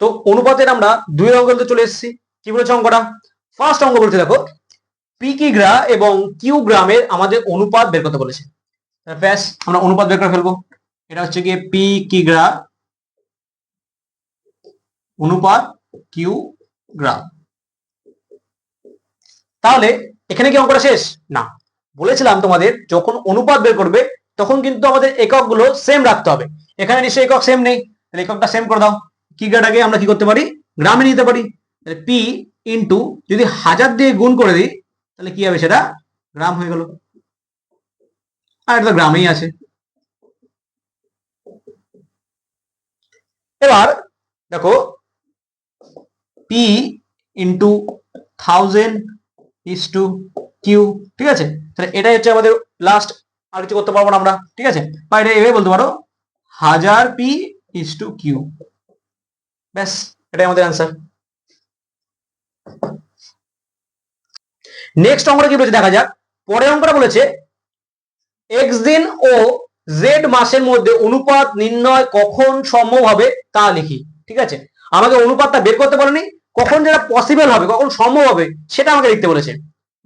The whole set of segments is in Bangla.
তো অনুপাতের আমরা দুই অঙ্ক চলে এসেছি। কি বলেছে অঙ্কটা? ফার্স্ট অঙ্ক বলছে, দেখো পি কিগ্রা এবং কিউ গ্রামের আমাদের অনুপাত বের করতে বলেছে। ব্যাস, আমরা অনুপাত বের করে ফেলব। এটা হচ্ছে গিয়ে পি কিগ্রা অনুপাত কিউ গ্রাম তাহলে এখানে কি অঙ্কটা শেষ? না। বলেছিলাম তোমাদের, যখন অনুপাত বের করবে, তখন কিন্তু আমাদের এককগুলো সেম রাখতে হবে। এখানে নিশ্চয়ই একক সেম নেই। তাহলে এককটা সেম করে দাও। কিগ্রাটাকে আমরা কি করতে পারি? গ্রামে নিতে পারি। তাহলে পি ইন্টু যদি হাজার দিয়ে গুণ করে দিই, তাহলে কি হবে সেটা? গ্রাম হয়ে গেল। আর এটা তো গ্রামেই আছে। এবার দেখো P into thousand is to Q ঠিক আছে? তাহলে এটাই হচ্ছে আমাদের লাস্ট আর কিছু করতে পারব না আমরা, ঠিক আছে? বা এটা এভাবে বলতে পারো, হাজার পি ইস টু কিউ ব্যাস, এটাই আমাদের অ্যান্সার নেক্সট অঙ্কটা কি বলেছে? দেখা যাক। পরের অঙ্কটা বলেছে এক্স দিন ও জেড মাসের মধ্যে অনুপাত নির্ণয় কখন সম্ভব হবে তা লিখি, ঠিক আছে? আমাকে অনুপাতটা বের করতে পারেনি কখন যেটা পসিবল হবে, কখন সম্ভব হবে, সেটা আমাকে লিখতে বলেছে।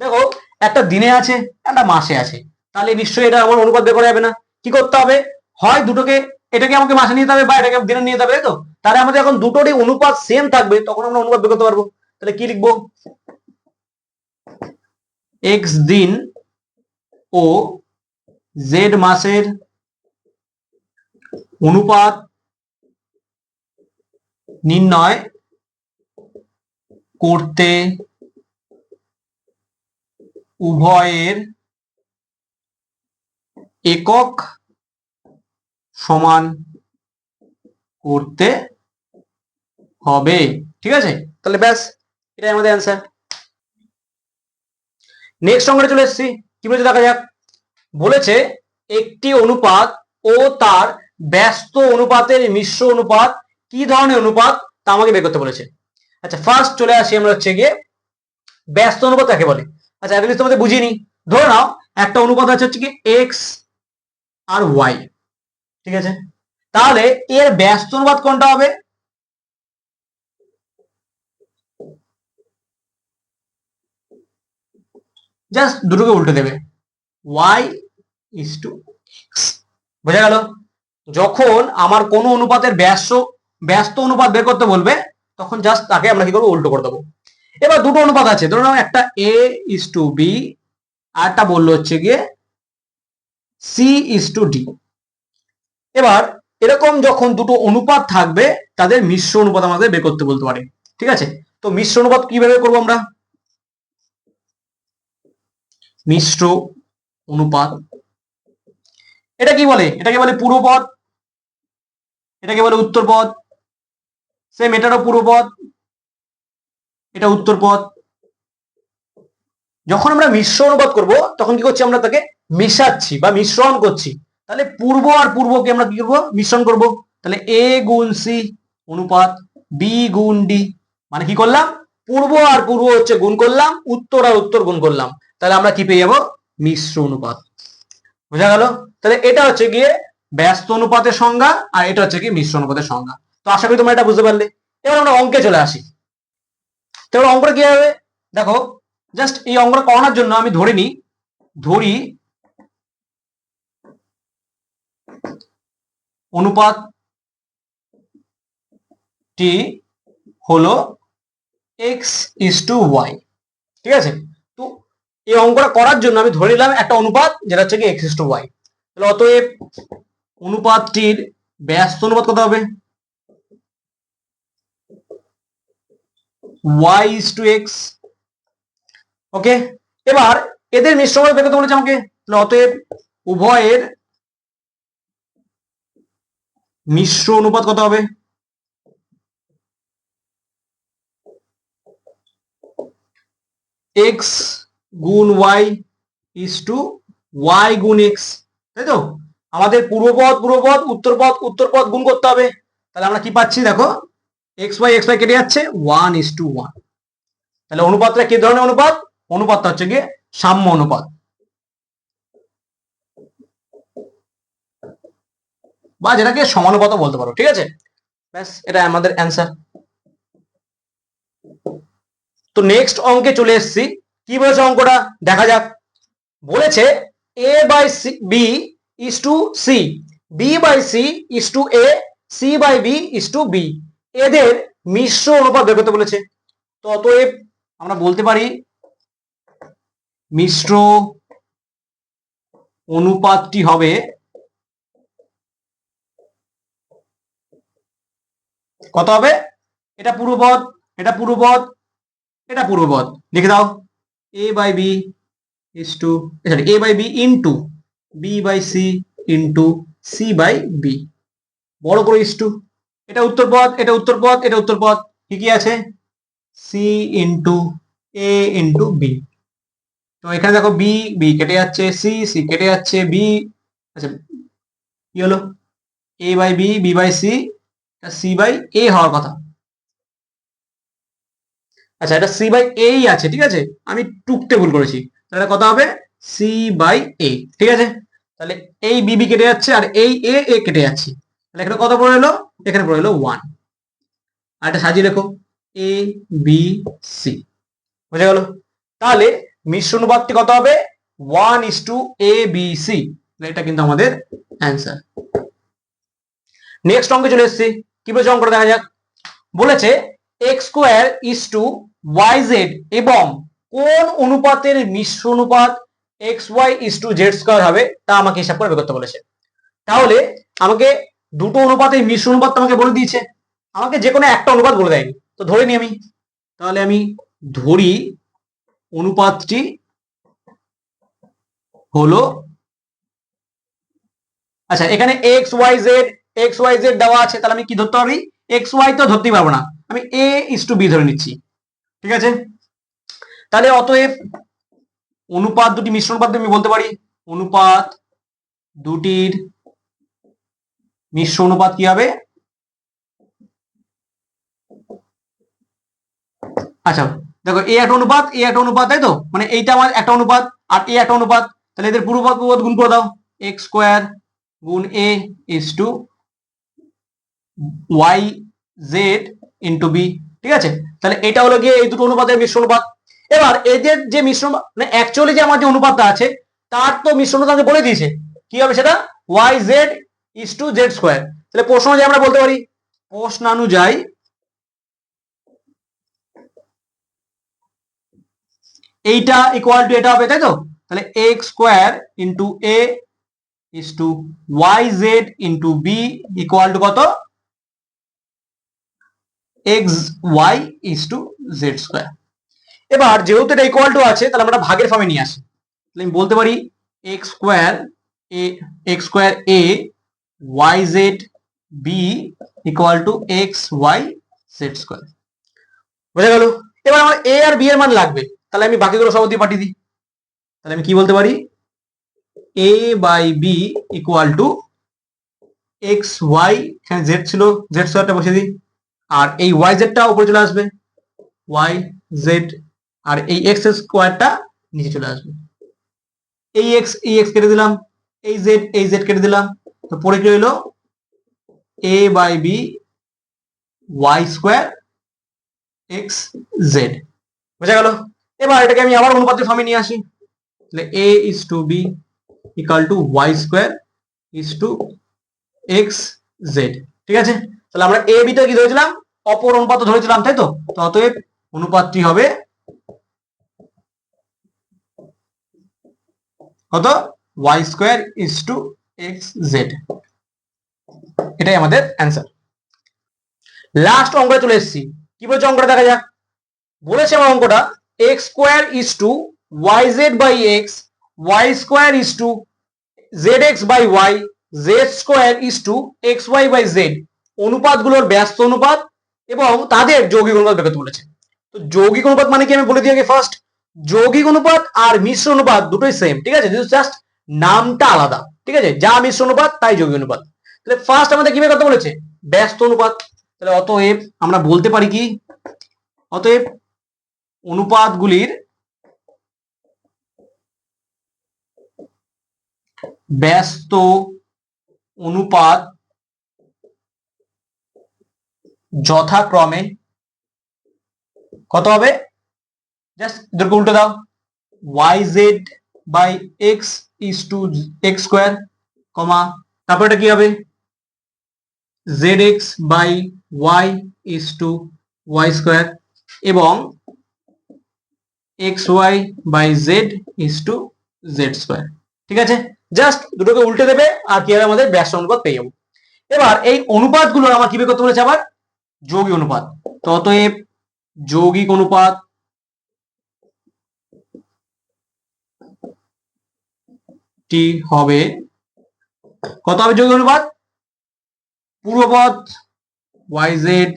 দেখো, একটা দিনে আছে, একটা মাসে আছে, তাহলে নিশ্চয়ই এটা আমার অনুপাত বের করা যাবে না। কি করতে হবে? হয় দুটোকে এটাকে আমাকে মাসে নিতে হবে বা এটাকে দিনে নিয়ে তাই তো? তাহলে আমাদের এখন দুটোরই অনুপাত সেম থাকবে, তখন আমরা অনুপাত বের করতে পারব। তাহলে কি লিখব? এক্স দিন ও জেড মাসের অনুপাত নির্ণয় করতে উভয়ের একক সমান করতে হবে, ঠিক আছে? তাহলে ব্যাস, এটাই আমাদের অ্যান্সার নেক্সট অঙ্কটা চলে এসেছি, কি বলেছে দেখা যাক। বলেছে, একটি অনুপাত ও তার ব্যস্ত অনুপাতের মিশ্র অনুপাত, কি ধরনের অনুপাত? তা আমাকে বের করতে বলেছে। আচ্ছা ফার্স্ট চলে আসি আমরা হচ্ছে গিয়ে, ব্যস্ত অনুপাত কাকে বলে? আচ্ছা এগুলি তোমাদের বুঝিয়ে নি ধরে নাও, একটা অনুপাত আছে হচ্ছে কি এক্স আর ওয়াই ঠিক আছে? তাহলে এর ব্যস্ত অনুপাত কোনটা হবে? জাস্ট দুটোকে উল্টে দেবে। ওয়াই ইস টু এক্স বোঝা গেল? যখন আমার কোনো অনুপাতের ব্যস্ত ব্যস্ত অনুপাত বের করতে বলবে, তখন জাস্ট তাকে আমরা কি করব? উল্টো করে দেবো। এবার দুটো অনুপাত আছে। ধরুন একটা এ ইস টু বি আর একটা বলল হচ্ছে গিয়ে সি ইস টু ডি এবার এরকম যখন দুটো অনুপাত থাকবে, তাদের মিশ্র অনুপাত আমাদের বের করতে বলতে পারে। ঠিক আছে? তো মিশ্র অনুপাত কীভাবে করব আমরা? মিশ্র অনুপাত। এটা কি বলে? এটাকে বলে পূর্বপদ এটাকে বলে উত্তর পদ। সেম এটারও পূর্বপদ এটা উত্তর পদ। যখন আমরা মিশ্র অনুপাত করব, তখন কি করছি আমরা তাকে মেশাচ্ছি বা মিশ্রণ করছি। তাহলে পূর্ব আর পূর্বকে আমরা কি করব? মিশ্রণ করব। তাহলে এ গুণ সি অনুপাত বি গুণ ডি মানে কি করলাম? পূর্ব আর পূর্ব হচ্ছে গুণ করলাম, উত্তর আর উত্তর গুণ করলাম। তাহলে আমরা কি পেয়ে যাব? মিশ্র অনুপাত। বোঝা গেল? তাহলে এটা হচ্ছে গিয়ে ব্যস্ত অনুপাতের সংজ্ঞা, আর এটা হচ্ছে কি মিশ্র অনুপাতের সংজ্ঞা। তো আশা করি তোমরা এটা বুঝতে পারলে। এবার আমরা অঙ্কে চলে আসি। তো অঙ্কটা কি হবে? দেখো জাস্ট এই অঙ্কটা করানোর জন্য আমি ধরে নিই ধরি অনুপাত টি হলো এক্স ইস টু ওয়াই ঠিক আছে? তো এই অঙ্কটা করার জন্য আমি ধরে নিলাম একটা অনুপাত, যেটা হচ্ছে কি এক্স ইস টু ওয়াই তাহলে অতএব অনুপাতটির ব্যস্ত অনুপাত কত হবে? y is to x ওকে? এবার এদের মিশ্র অনুপাত বের করতে বলেছে আমাকে। তাহলে অতএব উভয়ের মিশ্র অনুপাত কত হবে? X গুণ y ইস টু ওয়াই গুণ এক্স তাই তো? আমাদের পূর্বপদ পূর্বপদ, উত্তরপদ উত্তরপদ গুণ করতে হবে। তাহলে আমরা কি পাচ্ছি? দেখো এক্স ওয়াই এক্স ওয়াই কেটে যাচ্ছে ওয়ান ইস টু ওয়ান তাহলে অনুপাতটা কি ধরনের অনুপাত? অনুপাতটা হচ্ছে গিয়ে সাম্য অনুপাত। বা যেটাকে সমানুপাতও বলতে পারো, ঠিক আছে? ব্যাস এটা আমাদের অ্যান্সার তো নেক্সট অঙ্কে চলে এসেছি। কি বলেছে অঙ্কটা? দেখা যাক। বলেছে A by C B is to C B by C is to A C by B is to B এদের মিশ্র অনুপাত বের করতে বলেছে। তো অতএব আমরা বলতে পারি, মিশ্র অনুপাতটি হবে কত হবে? এটা পূর্বপদ এটা পূর্বপদ এটা পূর্বপদ লিখে দাও। A by B is to sorry A by B into B by C into C by B বড় করে ইস টু এটা উত্তর পদ, এটা উত্তর পদ, এটা উত্তর পদ। কি কি আছে? C into A into B তো এখানে দেখো বি বি কেটে যাচ্ছে সি সি কেটে যাচ্ছে বি আচ্ছা কি হলো? A by B B by C C by A হওয়ার কথা। আচ্ছা এটা সি বাই এই আছে, ঠিক আছে? আমি টুকতে ভুল করেছি। তাহলে কত হবে? সি বাই এ ঠিক আছে? তাহলে এই বিবি কেটে যাচ্ছে আর এই এ এ কেটে যাচ্ছে। তাহলে এখানে কত পড়ে এলো? এখানে পড়ে এলো ওয়ান আর এটা সাজিয়ে রেখো। এ বি সি বুঝে গেল? তাহলে মিশ্র অনুপাতটি কত হবে? One is to A B C এটা কিন্তু আমাদের অ্যান্সার নেক্সট অঙ্কে চলে এসেছি। কি বলেছে অঙ্কটা দেখা যাক? বলেছে X square is to Y Z এবং কোন অনুপাতের মিশ্র অনুপাত X Y is to Z square হবে তা আমাকে হিসাব করে বের করতে বলেছে। তাহলে আমাকে দুটো অনুপাতের মিশ্র অনুপাত আমাকে বলে দিয়েছে। আমাকে যে কোনো একটা অনুপাত বলে দেয়নি। তো ধরে নি আমি। তাহলে আমি ধরি অনুপাতটি হলো আচ্ছা এখানে X Y Z X Y Z দেওয়া আছে, তাহলে আমি কি ধরতে পারি? এক্স ওয়াই তো ধরতেই পারব না। আমি এ ইস টু বি ধরে নিচ্ছি। ঠিক আছে? তাহলে অতএব অনুপাত দুটি মিশ্র অনুপাত আমি বলতে পারি। অনুপাত দুটির মিশ্র অনুপাত কি হবে? আচ্ছা দেখো এ একটা অনুপাত এ একটা অনুপাত, তাই তো? মানে এইটা আমার একটা অনুপাত আর এ একটা অনুপাত। তাহলে এদের পূর্বপাত গুণ করে দাও। এক্স স্কোয়ার গুণ A is to Y Z into B ঠিক আছে? তাহলে এটা হলো গিয়ে এই দুটো অনুপাতের মিশ্র অনুপাত। এবার এদের যে মিশ্র মানে অ্যাকচুয়ালি যে আমার যে অনুপাতটা আছে, তার তো মিশ্র অনুপাত বলে দিয়েছে। কি হবে সেটা? Y Z is to Z square তাহলে প্রশ্ন অনুযায়ী আমরা বলতে পারি। প্রশ্নানুযায়ী এইটা ইকুয়াল টু এটা হবে, তাই তো? তাহলে X square into A is to Y Z into B equal to কত? X Y is to Z square এবার যেহেতু এটা ইকুয়াল টু আছে, তাহলে আমরা ভাগের ফর্মে নিয়ে আসি। তাহলে আমি বলতে পারি X square A X square A Y Z B equal to X Y Z square বোঝা গেল? এবার আমার এ আর বি এর মান লাগবে। তাহলে আমি বাকিগুলো সব দিয়ে পাঠিয়ে দিই। তাহলে আমি কি বলতে পারি? A by B equal to X Y এখানে জেড ছিল জেড স্কোয়ারটা বসিয়ে দিই। আর এই ওয়াই জেডটা উপরে চলে আসবে। ওয়াই জেড আর এই এক্স স্কোয়ারটা নিচে চলে আসবে। এই এক্স এই এক্স কেটে দিলাম, এই জেড এই জেড কেটে দিলাম। তো পরে কি হইল A by B Y square X Z বোঝা গেল? এবার এটাকে আমি আবার অনুপাতের ফর্মে নিয়ে আসি। তাহলে A is to B equal to Y square is to X Z ঠিক আছে? তাহলে আমরা এ বিটা কি ধরেছিলাম? অপর অনুপাত ধরেছিলাম, তাই তো? অতএব অনুপাতটি হবে কত? Y square is to X Z এটাই আমাদের অ্যান্সার লাস্ট অঙ্কটা চলে এসেছি। কি বলছে অঙ্কটা দেখা যাক? বলেছে আমার অঙ্কটা X square is to Y Z by X Y square is to Z X by Y Z square is to X Y by Z অনুপাতগুলোর ব্যস্ত অনুপাত এবং তাদের যৌগিক অনুপাত বের করতে বলেছে। তো যৌগিক অনুপাত মানে কি আমি বলে দিই আগে ফার্স্ট যৌগিক অনুপাত আর মিশ্র অনুপাত দুটোই সেম ঠিক আছে? জাস্ট নামটা আলাদা, ঠিক আছে? যা মিশ্র অনুপাত, তাই যৌগিক অনুপাত। তাহলে ফার্স্ট আমাদের কি বের করতে বলেছে? ব্যস্ত অনুপাত। তাহলে অতএব আমরা বলতে পারি কি? অতএব অনুপাতগুলির ব্যস্ত অনুপাত যথাক্রমে কত হবে? জাস্ট এদেরকে উল্টে দাও। Y Z by X is to X square comma, তারপর এটা কি হবে? Z X by Y is to Y square এবং X Y by Z is to Z square ঠিক আছে? জাস্ট দুটোকে উল্টে দেবে, আর কি আমাদের ব্যস্ত অনুপাত পেয়ে যাব। এবার এই অনুপাতগুলো আমার কি বের করতে বলেছে আবার? যৌগিক অনুপাত। তো অতএব যৌগিক অনুপাত টি হবে, কত হবে যৌগিক অনুপাত? পূর্বপদ ওয়াই জেড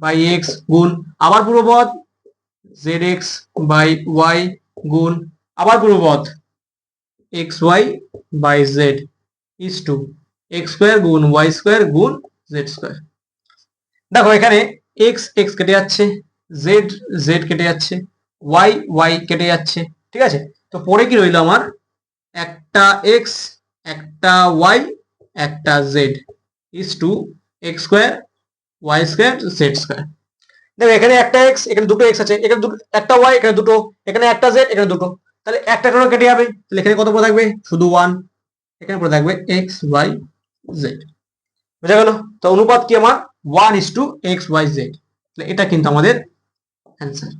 বাই এক্স গুণ, আবার পূর্বপদ জেড এক্স বাই ওয়াই গুণ, আবার পূর্বপদ X Y by Z is to X square গুণ ওয়াই স্কোয়ার গুণ জেড স্কোয়ার দেখো, এখানে এক্স এক্স কেটে যাচ্ছে জেড জেড কেটে যাচ্ছে ওয়াই ওয়াই কেটে যাচ্ছে, ঠিক আছে? তো পরে কি রইল আমার? একটা এক্স একটা ওয়াই একটা Z is to X square Y square Z square দেখো, এখানে একটা এক্স এখানে দুটো এক্স আছে, এখানে দুটো, একটা ওয়াই এখানে দুটো, এখানে একটা জেড এখানে দুটো। তাহলে একটা করে কেটে যাবে? তাহলে এখানে কত পড়ে থাকবে? শুধু ওয়ান এখানে পড়ে থাকবে এক্স ওয়াই জেড বোঝা গেল? তো অনুপাত কি আমার? One is to X Y Z তাহলে এটা কিন্তু আমাদের অ্যান্সার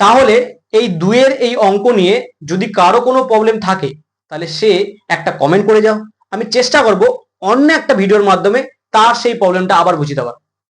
তাহলে এই দুয়ের এই অঙ্ক নিয়ে যদি কারও কোনো প্রবলেম থাকে, তাহলে সে একটা কমেন্ট করে যাও। আমি চেষ্টা করব অন্য একটা ভিডিওর মাধ্যমে তার সেই প্রবলেমটা আবার বুঝিয়ে দেওয়ার।